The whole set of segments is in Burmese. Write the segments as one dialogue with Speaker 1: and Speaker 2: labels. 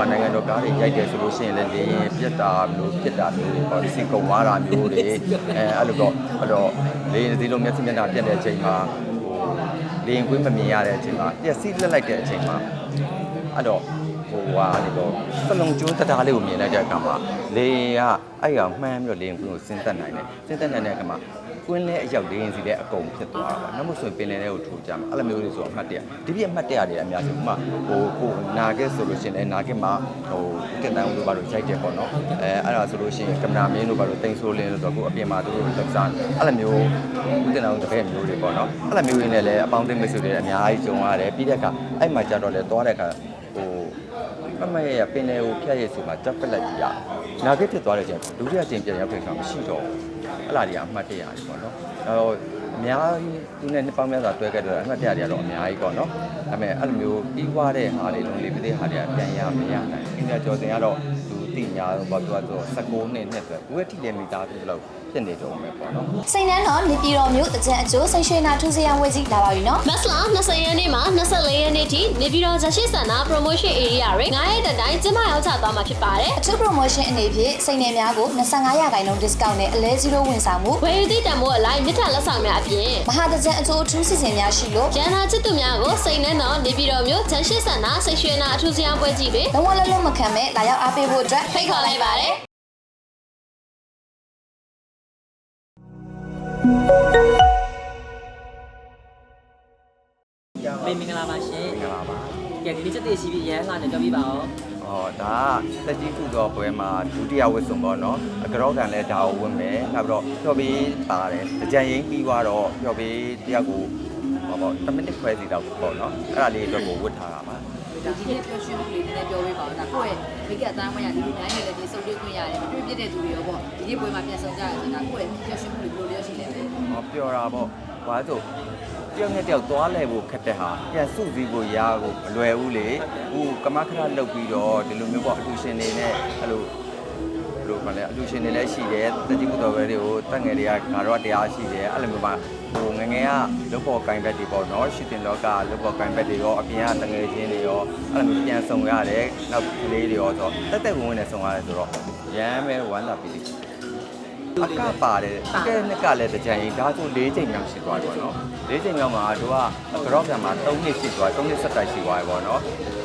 Speaker 1: မှာနိုင်ငံတော်ကားတွေရိုက်တယ်ဆိုလို့ရှိရင်လည်းလေရင်ပြက်တာမျိုးဖြစ်တာမျိုးတွေပေါ့စီကုံသွားတာမျိုးတွေအဲအဲ့လိုတော့အဲ့တော့လေရင်ဒီလိုမျက်စိမျက်နှာပြက်တဲ့အချိန်မှာဟိုလေရင်ကွင်းမမြင်ရတဲ့အချိန်မှာပျက်စီးလက်လိုက်တဲ့အချိန်မှာအဲ့တော့ဟိုဟာဒီတော့စလုံးကျိုးတသားလေးကိုမြင်လိုက်တဲ့အခါမှာလေရင်ကအဲ့ကောင်မှန်းပြီးတော့လေရင်ကွင်းကိုဆင်းသက်နိုင်တယ်ဆင်းသက်နိုင်တဲ့အခါမှာ ကွင်းနဲ့အရောက်လေရင်စီတဲ့အကုန်ဖြစ်သွားတာပါနောက်မှဆိုရင်ပင်လယ်ထဲကိုထိုးကြမယ်အဲ့လိုမျိုးတွေဆိုတော့အမှတ်တရဒီပြည့်အမှတ်တရတွေအများဆုံးဥပမာဟိုကိုနာခဲ့ဆိုလို့ရှိရင်လည်းနာခဲ့မှာဟိုတင်တန်းတို့ဘာလို့ရိုက်တယ်ပေါ့နော်အဲအဲ့ဒါဆိုလို့ရှိရင်ကင်မရာမင်းတို့ဘာလို့တင်ဆိုးလင်းလို့ဆိုတော့ကိုအပြင်မှာသူတို့လက်စားအဲ့လိုမျိုးဦးတင်တန်းတို့တပည့်မျိုးတွေပေါ့နော်အဲ့လိုမျိုးရင်းနဲ့လည်းအပေါင်းအသင်းမိတ်ဆွေတွေအများကြီးကြုံရတယ်ပြီးတဲ့အခါအဲ့မှာကြတော့လေသွားတဲ့အခါဟိုမမရဲ့ပင်လယ်ကိုဖျက်ရည်ဆိုမှကြောက်ပက်လက်ကြီးရ နာခဲ့ဖြစ်သွားတဲ့ချိန်ဒုတိယချိန်ပြန်ရောက်တဲ့အခါမရှိတော့ဘူးအဲ့လာတွေကအမှတ်တရတွေပေါ့နော်အဲ့တော့အများကြီးသူနဲ့နှစ်ပေါင်းများစွာတွဲခဲ့တော့အမှတ်တရတွေကတော့အများကြီးပေါ့နော်ဒါပေမဲ့အဲ့လိုမျိုးပြီးွားတဲ့ဟာတွေလုံးလေးပြတဲ့ဟာတွေကပြန်ရမရနိုင်အင်းရကျော်တင်ကတော့ သူတိညာတော့ဘာသူကတော့16နှစ်နှစ်ပဲဘယ်ထိလဲမိသားစုလို့ဖြစ်နေတော့မယ်ပေါ့နော်
Speaker 2: စိန်နှန်းတော်နေပြည်တော်မြို့တကြံအကျိုးစိန်ရွှေနာထူးစရန်ဝဲကြီးလာပါပြီနော်
Speaker 3: မတ်လ20ရက်နေ့မှ24ရက်နေ့ထိနေပြည်တော်ဇရှိစန္ဒ promotion area တွေ9ရက်တတိုင်းကျင်းပရောက်ချသွားမှာဖြစ်ပါတယ်
Speaker 2: အထူး promotion အနေဖြင့်စိန်နယ်များကို25ရာခိုင်နှုန်း discount နဲ့အလဲ0ဝန်ဆောင်မှု။
Speaker 3: ဝယ်ယူသည့်တန်ဖိုးအလိုက်မြစ်ထလက်ဆောင်များအပြင်
Speaker 2: မဟာတကြံအကျိုးအထူးစီစဉ်များရှိလို့
Speaker 3: ကျန်းနာချစ်သူများကိုစိတ်နဲ့တော့နေပြည်တော်မြို့ဇရှိစန္ဒစိတ်ရွှေနာအထူးစရန်ပွဲကြီးတွေ
Speaker 2: လုံးဝလုံးလုံးမခံမဲ့လာရောက်အားပေးဖို့အတွက်
Speaker 3: ဖိတ်ခေါ်လိုက်ပါတယ်။
Speaker 4: မေမင်္ဂလာပါရှင်
Speaker 1: မင်္ဂလာပါ
Speaker 4: ကဲဒီနေ့ချက်သေးရှိပြီးရဟန်းလာနေပြောပြပါဦး
Speaker 1: ဟောဒါကတက်ကြီးခုသောပွဲမှာဒုတိယဝစ်စုံပေါ့နော်အကရောကန်လည်းဒါကိုဝင်မယ်နောက်ပြီးတော့ဖြော်ပြီးပါတယ်တကြံရင်ပြီးသွားတော့ဖြော်ပြီးတယောက်ကိုဟောပေါ့10မိနစ်ခွဲစီတော့ပေါ့နော်အဲ့ဒါလေးအတွက်ကိုဝတ်ထားတာပါ
Speaker 5: ဒါဒီနေ့ပြောရွှေမှုလေးနည်းနည်းပြောပေးပါဦးဒါကိုယ့်ရဲ့မိကအတိုင်းဝိုင်းရဒီလိုနိုင်နေလည်းဒီစုပ်တွေ့ခွင့်ရတယ်မတွေ့ပြတဲ့သူတွေရောပေါ့ဒီနေ့ပွဲမှာပြန်ဆောင်ကြရတယ်ဆိုတာကိုယ့်ရဲ့ပြောရွှေမှုလေးဘယ်လိုလဲရှိလဲပဲ
Speaker 1: ဟောပြောတာပေါ့ဘာလို့တယောက်နဲ့တယောက်သွားလဲဖို့ခက်တဲ့ဟာပြန်စုစည်းဖို့ရာကိုမလွယ်ဘူးလေဟိုကမခရလုတ်ပြီးတော့ဒီလိုမျိုးပေါ့အတူရှင်နေနဲ့အဲ့လိုဘယ်လိုမှလဲအလူရှင်တွေလည်းရှိတယ်တတိကုတော်ပဲတွေကိုတက်ငယ်တွေကငါတို့ကတရားရှိတယ်အဲ့လိုမျိုးပါ ဟိုငငယ်ကလုတ်ပေါ်ကိုင်ဘက်တွေပေါ့နော်ရှိတင်လောကလုတ်ပေါ်ကိုင်ဘက်တွေရောအပြင်ကတငယ်ချင်းတွေရောအဲ့လိုမျိုးပြန်ဆောင်ရတယ်နောက်ကလေးတွေရောဆိုတော့တက်တက်ဝင်ဝင်နဲ့ဆောင်ရတယ်ဆိုတော့ရမ်းပဲဝမ်းသာပြီ အကပါတယ်အကဲနှစ်ကလည်းတကြံရင်ဒါဆို၄ချိန်မြောက်ရှိသွားတယ်ပေါ့နော်၄ချိန်မြောက်မှာတို့ကဂရော့ကန်မှာ၃နှစ်ရှိသွား၃နှစ်ဆက်တိုက်ရှိသွားတယ်ပေါ့နော်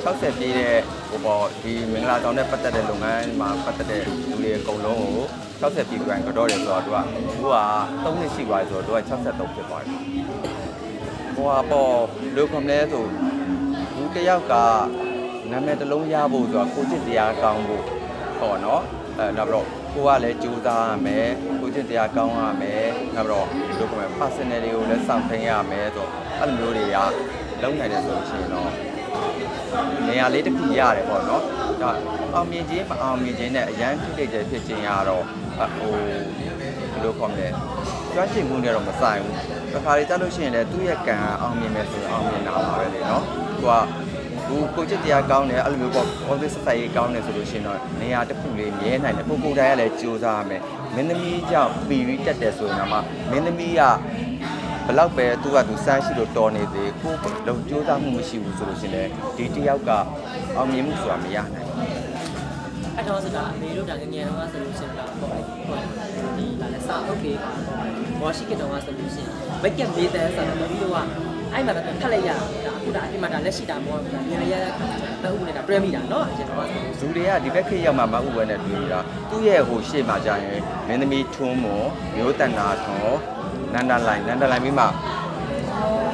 Speaker 1: 60ပြည့်တဲ့ဟိုပေါ့ဒီမင်္ဂလာဆောင်နဲ့ပတ်သက်တဲ့လုပ်ငန်းမှာပတ်သက်တဲ့လူတွေအကုန်လုံးကို60ပြည့်ပြန်ကြော့တယ်ဆိုတော့တို့ကဟိုက3နှစ်ရှိသွားပြီဆိုတော့တို့က63ဖြစ်သွားတယ်ဟိုကပေါ့လိုကွန်လဲဆိုဘူးတစ်ယောက်ကနာမည်တစ်လုံးရဖို့ဆိုတော့ကိုချစ်တရားကောင်းဖို့ပေါ့နော်အဲနောက်ပြီးတော့ ကိုကလည်းကြိုးစားရမယ်ကိုချစ်တရားကောင်းရမယ်နောက်ပြီးတော့လိုကွန်လဲ personal တွေကိုလည်းစောင့်သိမ်းရမယ်ဆိုတော့အဲ့လိုမျိုးတွေကလုံးနိုင်တယ်ဆိုလို့ရှိရင်တော့နေရာလေးတစ်ခုရတယ်ပေါ့နော်ဒါအောင်မြင်ခြင်းမအောင်မြင်ခြင်းနဲ့အရန်ထိတိတ်တဲ့ဖြစ်ခြင်းရတော့အဟိုဘယ်လိုခေါ်မလဲကျွမ်းကျင်မှုနဲ့တော့မဆိုင်ဘူးတစ်ခါလေကြားလို့ရှိရင်လည်းသူ့ရဲ့ကံအောင်မြင်မယ်ဆိုရင်အောင်မြင်တာပါပဲလေနော်သူက ကိုကိုချစ်တရားကောင်းတယ်အဲ့လိုမျိုးပေါ့ office ဆက်ဆက်ရေးကောင်းတယ်ဆိုလို့ရှိရင်တော့နေရာတစ်ခုလေးမြဲနိုင်တယ်ကိုကိုတိုင်းကလည်းကြိုးစားရမယ်မင်းသမီးကြောင့်ပီရီတက်တယ်ဆိုရင်တော့မှမင်းသမီးကဘလောက်ပဲသူကသူစမ်းရှိလို့တော်နေသေးကိုလုံကြိုးစားမှုမရှိဘူးဆိုလို့ရှိရင်လည်းဒီတယောက်ကအောင်မြင်မှုဆိုတာမရနိုင်ဘူး
Speaker 4: အဲ့တော့ဆိုတာအမေတို့တာငငယ်တော့ဆိုလို့ရှိရင်တော့ပေါ့ပေါ့ဒီလာလဲစာအုပ်ကြီးပေါ့ဝါရှိကတောင်ကဆိုလို့ရှိရင်ဘက်ကမေးတဲ့ဆရာတော်ပြီးတော့ အဲ့မှာဖတ်လိုက်ရတာအခုဒါအပြင်မှာဒါလက်ရှိတာမဟုတ်ဘူးဒါနေရာရမဟုတ်ဘူးလေဒါတွဲမိတာနော်အရင်တော့
Speaker 1: ဇူတွေကဒီဘက်ခေတ်ရောက်မှာမဟုတ်ဘဲနဲ့တွေ့ရတာသူ့ရဲ့ဟိုရှေ့မှာကြာရင်မင်းသမီးထွန်းမော်မျိုးတန်နာထွန်းနန္ဒလိုင်းနန္ဒလိုင်းပြီးမှ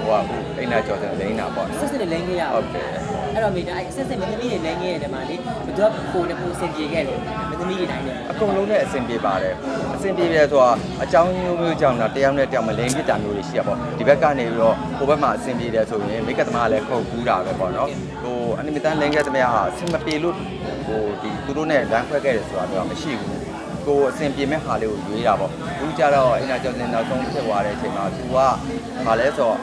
Speaker 1: ဟိုကအိနာကျော်စံလိန်နာပေါ့နော်
Speaker 4: ဆက်စစ်လိန်ခဲ့ရ
Speaker 1: ဟုတ်တယ်
Speaker 4: အဲ့တော့မိသားအဲ့ဆက်စစ်မင်းသမီးတွေလင်းခဲ့ရတယ်မှာလေဘယ်သူကကိုနဲ့ကိုစင်ပြေခဲ့လေမင်းသမီးတွေတိုင်းတယ်
Speaker 1: အကုန်လုံးနဲ့အဆင်ပြေပါတယ်အဆင်ပြေတယ်ဆိုတာအကြောင်းမျိုးမျိုးကြောင့်တော့တယောက်နဲ့တယောက်မလိမ့်ဖြစ်တာမျိုးတွေရှိရပေါ့ဒီဘက်ကနေပြီးတော့ဟိုဘက်မှာအဆင်ပြေတယ်ဆိုရင်မိတ်ကသမားလည်းခုတ်ကူးတာပဲပေါ့နော်ဟိုအနိမတန်လိမ့်ခဲ့သမားဟာအဆင်မပြေလို့ဟိုဒီသူတို့နဲ့လမ်းခွဲခဲ့တယ်ဆိုတာမျိုးမရှိဘူး ကိုယ်အဆင်ပြေမဲ့ဟာလေးကိုရွေးတာပေါ့အခုကျတော့အင်တာကျော်စင်နောက်ဆုံးဖြစ်သွားတဲ့အချိန်မှာ तू ကဟာလဲဆိုတော့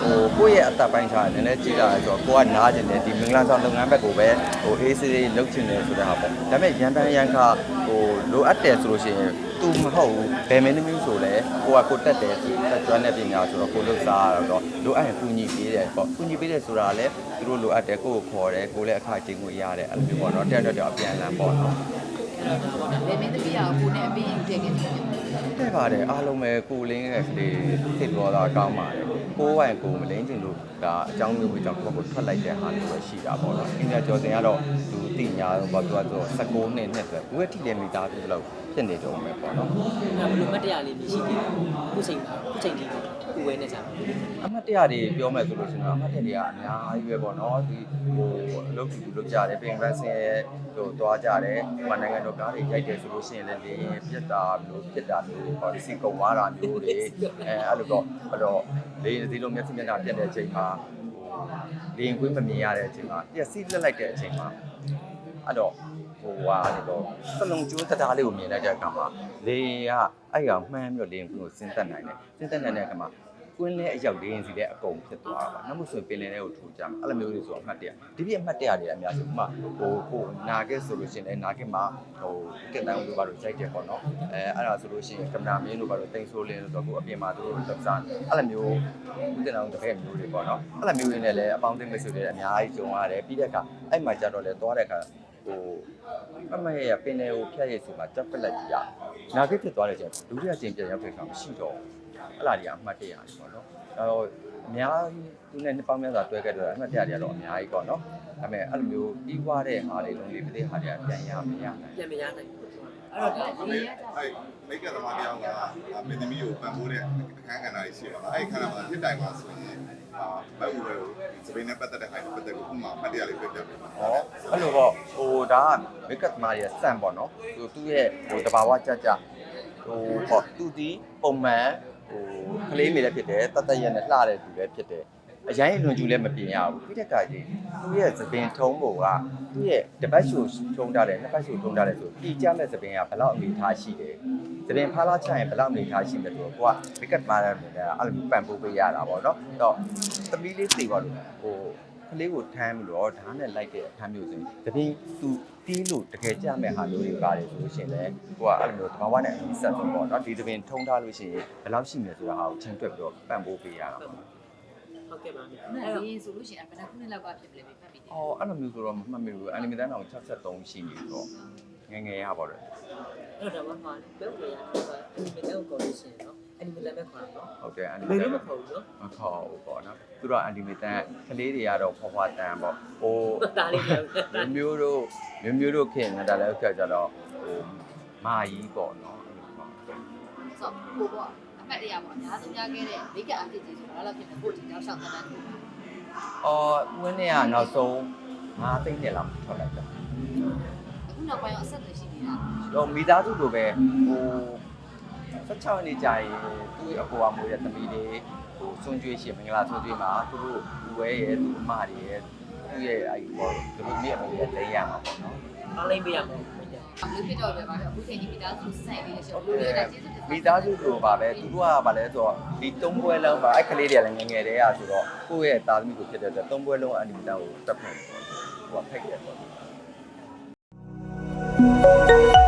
Speaker 1: ဟိုကိုယ့်ရဲ့အသက်ပိုင်းခြားနည်းနည်းကြည့်လာတယ်ဆိုတော့ကိုကနားကျင်တယ်ဒီမင်္ဂလာဆောင်လုပ်ငန်းဘက်ကိုပဲဟိုအေးစေးလေးလုပ်ချင်တယ်ဆိုတဲ့ဟာပေါ့ဒါပေမဲ့ရန်ပန်းရန်ခါဟိုလိုအပ်တယ်ဆိုလို့ရှိရင် तू မဟုတ်ဘူးဘယ်မင်းသမီးဆိုလဲကိုကကိုတက်တယ်တက်ကျွမ်းတဲ့ပညာဆိုတော့ကိုလုပ်စားရတော့လိုအပ်ရင်ကူညီပေးတယ်ပေါ့ကူညီပေးတယ်ဆိုတာလည်းသူတို့လိုအပ်တယ်ကိုကိုခေါ်တယ်ကိုလည်းအခါချင်းကိုရတယ်အဲ့လိုမျိုးပေါ့နော်တက်တက်တော့အပြန်လန်ပေါ့နော်
Speaker 5: လေမင်းသမီးကကိုနဲ့အပင်းထည့်ခဲ့တယ်
Speaker 1: တဲ့ပါတယ်အားလုံးပဲကိုလင်းရဲ့ကလေးဖြစ်သွားတာကောင်းပါတယ်ကိုဝိုင်ကိုမလင်းချင်လို့ဒါအကြောင်းမျိုးမျိုးကြောင့်ကိုယ့်ကိုထွက်လိုက်တဲ့ဟာမျိုးပဲရှိတာပေါ့နော်အင်ဂျာကျော်စင်ကတော့သူတိညာတော့ဘာပြောတော့19နှစ်နှစ်ပဲကိုယ့်ရဲ့ထိတယ်မိသားစုလောက်ဖြစ်နေတော့မယ်ပေါ့နော်။
Speaker 4: ဒါဘလို့မတရားလေးမရှိသေးဘူး။ခုချိန်မှာခုချိန်ကြီးကို ဝဲနေကြတယ်
Speaker 1: အမှတ်တရတွေပြောမယ်ဆိုလို့ရှိရင်တော့အမှတ်တရတွေကအများကြီးပဲပေါ့နော်ဒီဟိုလုပ်ကြည့်လုပ်ကြတယ်ပြင်ပန်းစင်ရဲ့ဟိုသွားကြတယ်ဟိုနိုင်ငံတော်ကားတွေရိုက်တယ်ဆိုလို့ရှိရင်လည်းလေရင်ပြက်တာမျိုးပြက်တာမျိုးဟောစီကုံသွားတာမျိုးတွေအဲအဲ့လိုတော့အဲ့တော့လေရင်ဒီလိုမျက်စိမျက်နှာပြက်တဲ့အချိန်မှာဟိုလေရင်ကွင်းမမြင်ရတဲ့အချိန်မှာပြက်စီးလက်လိုက်တဲ့အချိန်မှာအဲ့တော့ဟိုဟာအဲ့တော့စလုံးကျိုးတရားလေးကိုမြင်လိုက်တဲ့အခါမှာလေရင်ကအဲ့ကောင်မှန်းပြီးတော့လေရင်ကွင်းကိုစဉ်းသက်နိုင်တယ်စဉ်းသက်နိုင်တဲ့အခါမှာ ကွင်းလဲအရောက်လေးရင်စီတဲ့အကုန်ဖြစ်သွားတာပါနောက်မှဆိုရင်ပင်လယ်ထဲကိုထိုးကြမှာအဲ့လိုမျိုးတွေဆိုတော့အမှတ်တရဒီပြည့်အမှတ်တရတွေအများဆုံးဥပမာဟိုဟိုနာခဲ့ဆိုလို့ရှိရင်လည်းနာခဲ့မှာဟိုကက်တန်တို့ဘာလို့စိုက်တယ်ပေါ့နော်အဲအဲ့ဒါဆိုလို့ရှိရင်ကင်မရာမင်းတို့ဘာလို့တိမ်ဆိုးလင်းလို့ဆိုတော့ကိုအပြင်မှာတို့လောက်စားအဲ့လိုမျိုးဥဒနာတကယ်မျိုးတွေပေါ့နော်အဲ့လိုမျိုးတွေနဲ့လည်းအပေါင်းအသင်းမိတ်ဆွေတွေအများကြီးကြုံရတယ်ပြီးတဲ့အခါအဲ့မှာကြတော့လေသွားတဲ့အခါဟိုအမေရပင်လေကိုဖျက်ရည်စီမှာတက်ပလက်ကြီးရနာခဲ့ဖြစ်သွားတဲ့ချိန်ဒုတိယချိန်ပြန်ရောက်တဲ့အခါမရှိတော့ဘူး အဲ့လာတွေကအမှတ်တရတွေပေါ့နော်။အဲတော့အများကြီးသူနဲ့နှစ်ပေါင်းများစွာတွဲခဲ့တော့အမှတ်တရတွေကတော့အများကြီးပေါ့နော်။ဒါပေမဲ့အဲ့လိုမျိုးပြီးွားတဲ့ဟာတွေလုံးလေးပြတဲ့ဟာတွေကပြန်ရမရနိုင်။
Speaker 4: ပြန်မရနိုင်ဘူး။
Speaker 5: အဲ့တော့ဒါလေရ
Speaker 6: အဲ့မိတ်ကသမားတယောက်ကမင်းသမီးကိုပံ့ပိုးတဲ့အခန်းကဏ္ဍကြီးရှိပါလားအဲ့ဒီခန်းကဏ္ဍမှာတစ်တိုင်မှာဆိုရင်အာဘက်ဦးပဲကိုစပိန်နဲ့ပတ်သက်တဲ့ခိုင်ပတ်သက်ကိုဥမာဖတ်တရားလေးပြပြပေးပါ။
Speaker 1: ဟောအဲ့လိုပေါ့ဟိုဒါကမိတ်ကသမားရဲ့စံပေါ့နော်။သူသူ့ရဲ့ဟိုတဘာဝကြကြဟိုဟောသူဒီပုံမှန် ဟိုကလေးမေလည်းဖြစ်တယ်တတ်တတ်ရနဲ့လှတဲ့သူလည်းဖြစ်တယ်။အရင်လွန်ကျူလည်းမပြင်ရဘူးပြီးတဲ့အခါကျရင်သူ့ရဲ့သပင်ထုံးပုံကသူ့ရဲ့တပတ်ရှူထုံးထားတယ်နှစ်ပတ်ရှူထုံးထားတယ်ဆိုပြီးကြမဲ့သပင်ကဘယ်လောက်အနေထားရှိတယ်သပင်ဖားလာချရင်ဘယ်လောက်အနေထားရှိမယ်ဆိုတော့ကိုကမစ်ကတ်မာရမယ်အဲ့လိုမျိုးပန်ပိုးပေးရတာပေါ့နော်အဲ့တော့သမီးလေးသိပါလို့ဟို ကလေးကိုထမ်းပြီးတော့ဓာတ်နဲ့လိုက်တဲ့အခန်းမျိုးစဉ်သပင်သူတီးလို့တကယ်ကြမဲ့ဟာမျိုးတွေပါတယ်ဆိုလို့ရှိရင်လည်းကိုကအဲ့လိုမျိုးတဘာဝနဲ့အပြီးဆက်ဆုံးပေါ့နော်ဒီသပင်ထုံးထားလို့ရှိရင်ဘယ်လောက်ရှိမယ်ဆိုတာဟာကိုချင်းတွက်ပြီးတော့ပန်ပိုးပေးရတာပေါ့
Speaker 4: ဟုတ်ကဲ့ပါ။
Speaker 5: အဲ့
Speaker 4: အဲ့
Speaker 5: တော့
Speaker 4: တော့
Speaker 5: ဒီဆိုလို့ရှိရင်ဘယ်နှခုနှစ်လောက်ကဖြစ်ပလဲပြတ်ပြီးတယ်
Speaker 1: အော်အဲ့လိုမျိုးဆိုတော့မမှတ်မိဘူးအနီမီတန်တောင်63ရှိနေတော့ငယ်ငယ်ရပါတော့
Speaker 4: အဲ့တော့ဒါမှမဟုတ်ဘယ်လိုလဲ။အနီမေတန်ကိုခေါ်လို့ရှိရင်နော်။ အနီမေတန်ပဲခေါ်တာနော်
Speaker 1: ဟုတ်တယ်အန်။ဒီ
Speaker 4: ဘယ်
Speaker 1: မီတ
Speaker 4: လို
Speaker 1: န်
Speaker 4: မခေါ်ဘူးနော်
Speaker 1: မခေါ်ဘူးပေါ့နော်သူတို့အန်ဒီမီတန်ကလေးတွေကတော့ဖွားဖွားတန်ပေါ့ဟို။
Speaker 4: ဒါလေးပြော။
Speaker 1: မျိုးမျိုးတို့မျိုးမျိုးတို့ခင်နေတာလည်းခက်ကြတော့ဟိုမာကြီးပေါ့နော်
Speaker 5: ဆိုတော့ကိုကအမှတ်တရပေါ့အများဆုံးရခဲ့တဲ့မိကအာတစ်ကြီးဆိုတာတော့ဖြစ်တယ်ကိုဒီတောက်လျှောက်သက်တမ်းကို
Speaker 1: အော်ဝင်းနေကနောက်ဆုံး5သိန်းနဲ့လောက်ထွက်လိုက်တာ
Speaker 5: အခုနောက်ပိုင်းတော့အဆက်အသွယ်ရှိနေတာ
Speaker 1: တော့မိသားစုလိုပဲဟို 16နှစ်ကြာရင်သူ့အပေါ်အမွေးတဲ့သမီးတွေဟိုစွန့်ကြွေးရှင်မင်္ဂလာစွန့်ကြွေးမှာသူတို့လူဝဲရဲ့သူ့အမတွေရဲ့သူ့ရဲ့အဲ့ဒီပေါ့သူတို့မြင့်အမေရဲ့လဲရမှာပေါ့နော်။
Speaker 4: အားလိမ့်ပေးရမှာ။ဟုတ်တယ်
Speaker 5: အလုပ်ဖြစ်တော့ပဲပါတော့အခုချိန်ကြီးမိသားစုစိုက်ပြီးရှော့ဘူးလေဒါကျေးဇူးတင်
Speaker 1: မိသားစုလိုပါပဲသူတို့ကဗာလဲဆိုတော့ဒီသုံးပွဲလုံးပါအဲ့ကလေးတွေကလည်းငယ်ငယ်တည်းอ่ะဆိုတော့ကိုယ့်ရဲ့သားသမီးကိုဖြစ်တဲ့အတွက်သုံးပွဲလုံးအန်ဒီတန်ကိုတက်ဖို့ဟိုကဖိတ်တယ်ပေါ့